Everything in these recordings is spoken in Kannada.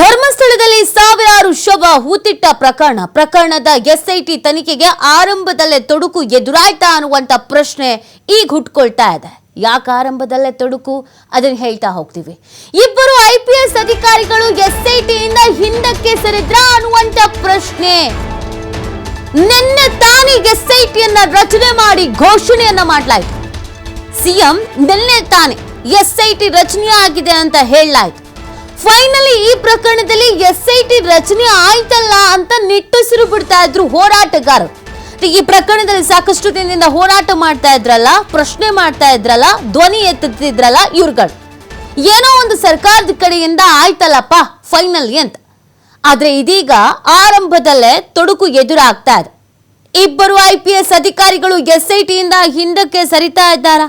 ಧರ್ಮಸ್ಥಳದಲ್ಲಿ ಸಾವಿರಾರು ಶವ, ಹೂತಿಟ್ಟ ಪ್ರಕರಣ. ಪ್ರಕರಣದ ಎಸ್ಐಟಿ ತನಿಖೆಗೆ ಆರಂಭದಲ್ಲೇ ತೊಡಕು ಎದುರಾಯ್ತಾ ಅನ್ನುವಂತ ಪ್ರಶ್ನೆ ಈಗ ಹುಟ್ಕೊಳ್ತಾ ಇದೆ. ಯಾಕೆ ಆರಂಭದಲ್ಲೇ ತೊಡಕು? ಅದನ್ನ ಹೇಳ್ತಾ ಹೋಗ್ತೀವಿ. ಇಬ್ಬರು ಐ ಪಿ ಎಸ್ ಅಧಿಕಾರಿಗಳು ಎಸ್ಐಟಿಯಿಂದ ಹಿಂದಕ್ಕೆ ಸರಿದ್ರ ಅನ್ನುವಂತ ಪ್ರಶ್ನೆ. ನಿನ್ನೆ ತಾನೇ ಎಸ್ಐಟಿಯನ್ನ ರಚನೆ ಮಾಡಿ ಘೋಷಣೆಯನ್ನ ಮಾಡಲಾಯಿತು. ಸಿಎಂ ನಿನ್ನೆ ತಾನೇ ಎಸ್ಐಟಿ ರಚನೆ ಆಗಿದೆ ಅಂತ ಹೇಳಲಾಯ್ತು. ಫೈನಲಿ ಈ ಪ್ರಕರಣದಲ್ಲಿ ಎಸ್ಐಟಿ ರಚನೆ ಆಯ್ತಲ್ಲ ಅಂತ ನಿಟ್ಟುಸಿರು ಬಿಡ್ತಾ ಇದ್ರು ಹೋರಾಟಗಾರರು. ಈ ಪ್ರಕರಣದಲ್ಲಿ ಸಾಕಷ್ಟು ದಿನದಿಂದ ಹೋರಾಟ ಮಾಡ್ತಾ ಇದ್ರಲ್ಲ, ಪ್ರಶ್ನೆ ಮಾಡ್ತಾ ಇದ್ರಲ್ಲ, ಧ್ವನಿ ಎತ್ತುತ್ತಿದ್ರಲ್ಲ ಇವ್ರುಗಳು. ಏನೋ ಒಂದು ಸರ್ಕಾರದ ಕಡೆಯಿಂದ ಆಯ್ತಲ್ಲಪ್ಪ ಫೈನಲಿ ಅಂತ. ಆದ್ರೆ ಇದೀಗ ಆರಂಭದಲ್ಲೇ ತೊಡಕು ಎದುರಾಗ್ತಾ ಇದೆ. ಇಬ್ಬರು ಐ ಪಿ ಎಸ್ ಅಧಿಕಾರಿಗಳು ಎಸ್ಐಟಿಯಿಂದ ಹಿಂದಕ್ಕೆ ಸರಿತಾ ಇದ್ದಾರಾ?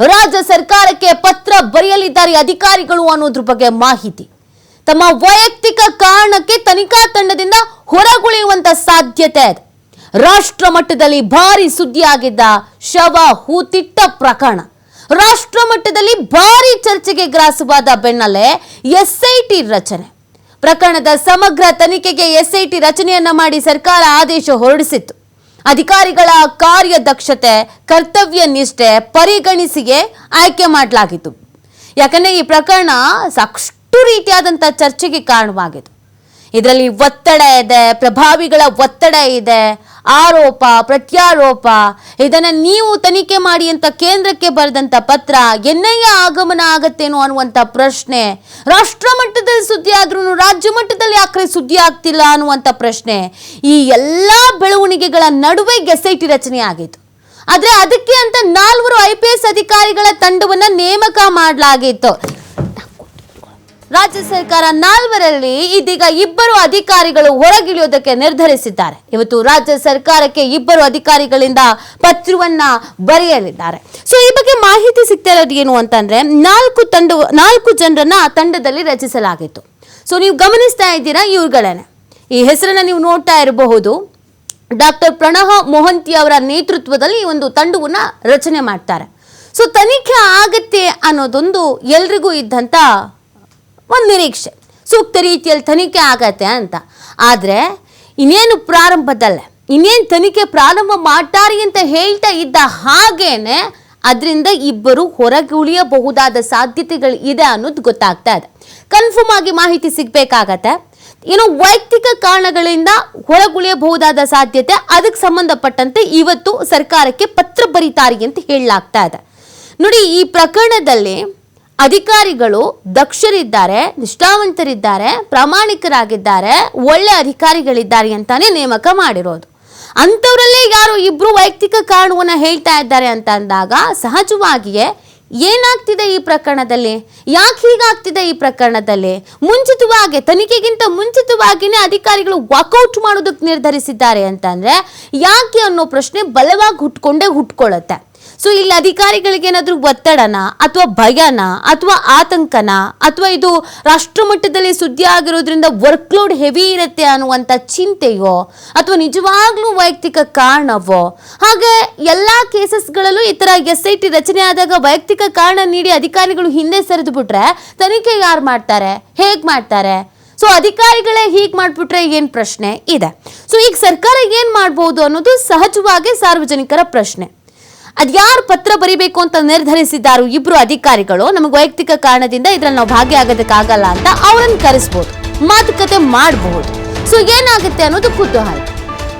ರಾಜ್ಯ ಸರ್ಕಾರಕ್ಕೆ ಪತ್ರ ಬರೆಯಲಿದ್ದಾರೆ ಅಧಿಕಾರಿಗಳು ಅನ್ನೋದ್ರ ಬಗ್ಗೆ ಮಾಹಿತಿ. ತಮ್ಮ ವೈಯಕ್ತಿಕ ಕಾರಣಕ್ಕೆ ತನಿಖಾ ತಂಡದಿಂದ ಹೊರಗುಳಿಯುವಂತ ಸಾಧ್ಯತೆ ರಾಷ್ಟ್ರ ಮಟ್ಟದಲ್ಲಿ ಭಾರಿ ಸುದ್ದಿಯಾಗಿದ್ದ ಶವ ಹೂತಿಟ್ಟ ಪ್ರಕರಣ. ರಾಷ್ಟ್ರ ಮಟ್ಟದಲ್ಲಿ ಭಾರಿ ಚರ್ಚೆಗೆ ಗ್ರಾಸವಾದ ಬೆನ್ನಲ್ಲೇ ಎಸ್ಐಟಿ ರಚನೆ. ಪ್ರಕರಣದ ಸಮಗ್ರ ತನಿಖೆಗೆ ಎಸ್ಐಟಿ ರಚನೆಯನ್ನ ಮಾಡಿ ಸರ್ಕಾರ ಆದೇಶ ಹೊರಡಿಸಿತ್ತು. ಅಧಿಕಾರಿಗಳ ಕಾರ್ಯದಕ್ಷತೆ, ಕರ್ತವ್ಯ ನಿಷ್ಠೆ ಪರಿಗಣಿಸಿಗೆ ಆಯ್ಕೆ ಮಾಡಲಾಗಿತ್ತು. ಯಾಕಂದ್ರೆ ಈ ಪ್ರಕರಣ ಸಾಕಷ್ಟು ರೀತಿಯಾದಂಥ ಚರ್ಚೆಗೆ ಕಾರಣವಾಗಿದೆ. ಇದರಲ್ಲಿ ಒತ್ತಡ ಇದೆ, ಪ್ರಭಾವಿಗಳ ಒತ್ತಡ ಇದೆ, ಆರೋಪ, ಪ್ರತ್ಯಾರೋಪ. ಇದನ್ನ ನೀವು ತನಿಖೆ ಮಾಡಿ ಅಂತ ಕೇಂದ್ರಕ್ಕೆ ಬರೆದಂತ ಪತ್ರ ಎನ್ಐಎ ಆಗಮನ ಆಗತ್ತೇನೋ ಅನ್ನುವಂಥ ಪ್ರಶ್ನೆ, ರಾಷ್ಟ್ರ ಮಟ್ಟದಲ್ಲಿ ಸುದ್ದಿ ಆದ್ರೂ ರಾಜ್ಯ ಮಟ್ಟದಲ್ಲಿ ಯಾಕ್ರೆ ಸುದ್ದಿ ಆಗ್ತಿಲ್ಲ ಅನ್ನುವಂಥ ಪ್ರಶ್ನೆ, ಈ ಎಲ್ಲಾ ಬೆಳವಣಿಗೆಗಳ ನಡುವೆ ಗೆಸೈಟಿ ರಚನೆ ಆಗಿತ್ತು. ಆದ್ರೆ ಅದಕ್ಕೆ ಅಂತ ನಾಲ್ವರು ಐ ಪಿ ಎಸ್ ಅಧಿಕಾರಿಗಳ ತಂಡವನ್ನ ನೇಮಕ ಮಾಡಲಾಗಿತ್ತು. ರಾಜ್ಯ ಸರ್ಕಾರ ನಾಲ್ವರಲ್ಲಿ ಇದೀಗ ಇಬ್ಬರು ಅಧಿಕಾರಿಗಳು ಹೊರಗಿಳಿಯೋದಕ್ಕೆ ನಿರ್ಧರಿಸಿದ್ದಾರೆ. ಇವತ್ತು ರಾಜ್ಯ ಸರ್ಕಾರಕ್ಕೆ ಇಬ್ಬರು ಅಧಿಕಾರಿಗಳಿಂದ ಪತ್ರವನ್ನ ಬರೆಯಲಿದ್ದಾರೆ. ಸೊ ಈ ಬಗ್ಗೆ ಮಾಹಿತಿ ಸಿಗ್ತಾ ಇರೋದು ಏನು ಅಂತಂದ್ರೆ, ನಾಲ್ಕು ತಂಡ, ನಾಲ್ಕು ಜನರನ್ನ ತಂಡದಲ್ಲಿ ರಚಿಸಲಾಗಿತ್ತು. ಸೊ ನೀವು ಗಮನಿಸ್ತಾ ಇದ್ದೀರಾ ಇವ್ರುಗಳೇನೆ. ಈ ಹೆಸರನ್ನ ನೀವು ನೋಡ್ತಾ ಇರಬಹುದು. ಡಾಕ್ಟರ್ ಪ್ರಣಹ ಮೊಹಂತಿ ಅವರ ನೇತೃತ್ವದಲ್ಲಿ ಒಂದು ತಂಡವನ್ನ ರಚನೆ ಮಾಡ್ತಾರೆ. ಸೊ ತನಿಖೆ ಆಗತ್ತೆ ಅನ್ನೋದೊಂದು ಎಲ್ರಿಗೂ ಇದ್ದಂತ ಒಂದು ನಿರೀಕ್ಷೆ. ಸೂಕ್ತ ರೀತಿಯಲ್ಲಿ ತನಿಖೆ ಆಗತ್ತೆ ಅಂತ. ಆದರೆ ಇನ್ನೇನು ಪ್ರಾರಂಭದಲ್ಲೇ. ಇನ್ನೇನು ತನಿಖೆ ಪ್ರಾರಂಭ ಮಾಡ್ತಾರೆ ಅಂತ ಹೇಳ್ತಾ ಇದ್ದ ಹಾಗೇನೆ ಅದರಿಂದ ಇಬ್ಬರು ಹೊರಗೆ ಉಳಿಯಬಹುದಾದ ಸಾಧ್ಯತೆಗಳು ಇದೆ ಅನ್ನೋದು ಗೊತ್ತಾಗ್ತಾ ಇದೆ. ಕನ್ಫರ್ಮ್ ಆಗಿ ಮಾಹಿತಿ ಸಿಗಬೇಕಾಗತ್ತೆ. ಏನೋ ವೈಯಕ್ತಿಕ ಕಾರಣಗಳಿಂದ ಹೊರಗುಳಿಯಬಹುದಾದ ಸಾಧ್ಯತೆ, ಅದಕ್ಕೆ ಸಂಬಂಧಪಟ್ಟಂತೆ ಇವತ್ತು ಸರ್ಕಾರಕ್ಕೆ ಪತ್ರ ಬರೀತಾರೆ ಅಂತ ಹೇಳಲಾಗ್ತಾ ಇದೆ. ನೋಡಿ, ಈ ಪ್ರಕರಣದಲ್ಲಿ ಅಧಿಕಾರಿಗಳು ದಕ್ಷರಿದ್ದಾರೆ, ನಿಷ್ಠಾವಂತರಿದ್ದಾರೆ, ಪ್ರಾಮಾಣಿಕರಾಗಿದ್ದಾರೆ, ಒಳ್ಳೆ ಅಧಿಕಾರಿಗಳಿದ್ದಾರೆ ಅಂತಾನೆ ನೇಮಕ ಮಾಡಿರೋದು. ಅಂಥವರಲ್ಲೇ ಯಾರು ಇಬ್ರು ವೈಯಕ್ತಿಕ ಕಾರಣವನ್ನ ಹೇಳ್ತಾ ಇದ್ದಾರೆ ಅಂತ ಅಂದಾಗ ಸಹಜವಾಗಿಯೇ ಏನಾಗ್ತಿದೆ ಈ ಪ್ರಕರಣದಲ್ಲಿ? ಯಾಕೆ ಹೀಗಾಗ್ತಿದೆ ಈ ಪ್ರಕರಣದಲ್ಲಿ? ಮುಂಚಿತವಾಗಿ, ತನಿಖೆಗಿಂತ ಮುಂಚಿತವಾಗಿನೇ ಅಧಿಕಾರಿಗಳು ವಾಕೌಟ್ ಮಾಡೋದಕ್ಕೆ ನಿರ್ಧರಿಸಿದ್ದಾರೆ ಅಂತಂದ್ರೆ ಯಾಕೆ ಅನ್ನೋ ಪ್ರಶ್ನೆ ಬಲವಾಗಿ ಹುಟ್ಕೊಂಡೇ ಹುಟ್ಕೊಳ್ಳುತ್ತೆ. ಸೊ ಇಲ್ಲಿ ಅಧಿಕಾರಿಗಳಿಗೆ ಏನಾದರೂ ಒತ್ತಡನ ಅಥವಾ ಭಯನ ಅಥವಾ ಆತಂಕನ ಅಥವಾ ಇದು ರಾಷ್ಟ್ರ ಮಟ್ಟದಲ್ಲಿ ಸುದ್ದಿ ಆಗಿರೋದ್ರಿಂದ ವರ್ಕ್ಲೋಡ್ ಹೆವಿ ಇರುತ್ತೆ ಅನ್ನುವಂಥ ಚಿಂತೆಯೋ ಅಥವಾ ನಿಜವಾಗ್ಲೂ ವೈಯಕ್ತಿಕ ಕಾರಣವೋ? ಹಾಗೆ ಎಲ್ಲ ಕೇಸಸ್ಗಳಲ್ಲೂ ಈ ಥರ ಎಸ್ ಐ ಟಿ ರಚನೆ ಆದಾಗ ವೈಯಕ್ತಿಕ ಕಾರಣ ನೀಡಿ ಅಧಿಕಾರಿಗಳು ಹಿಂದೆ ಸರಿದು ಬಿಟ್ರೆ ತನಿಖೆ ಯಾರು ಮಾಡ್ತಾರೆ? ಹೇಗೆ ಮಾಡ್ತಾರೆ? ಸೊ ಅಧಿಕಾರಿಗಳೇ ಹೀಗೆ ಮಾಡ್ಬಿಟ್ರೆ ಏನು ಪ್ರಶ್ನೆ ಇದೆ? ಸೊ ಈಗ ಸರ್ಕಾರ ಏನು ಮಾಡ್ಬೋದು ಅನ್ನೋದು ಸಹಜವಾಗಿ ಸಾರ್ವಜನಿಕರ ಪ್ರಶ್ನೆ. ಅದ್ಯಾರು ಪತ್ರ ಬರಿಬೇಕು ಅಂತ ನಿರ್ಧರಿಸಿದ್ದಾರೋ ಇಬ್ರು ಅಧಿಕಾರಿಗಳು, ನಮಗೆ ವೈಯಕ್ತಿಕ ಕಾರಣದಿಂದ ಇದ್ರಲ್ಲಿ ನಾವು ಭಾಗಿಯಾಗೋದಕ್ಕಾಗಲ್ಲ ಅಂತ ಅವರನ್ನು ಕರೆಸ್ಬೋದು, ಮಾತುಕತೆ ಮಾಡಬಹುದು ಸೊ ಏನಾಗುತ್ತೆ ಅನ್ನೋದು ಕುತೂಹಲ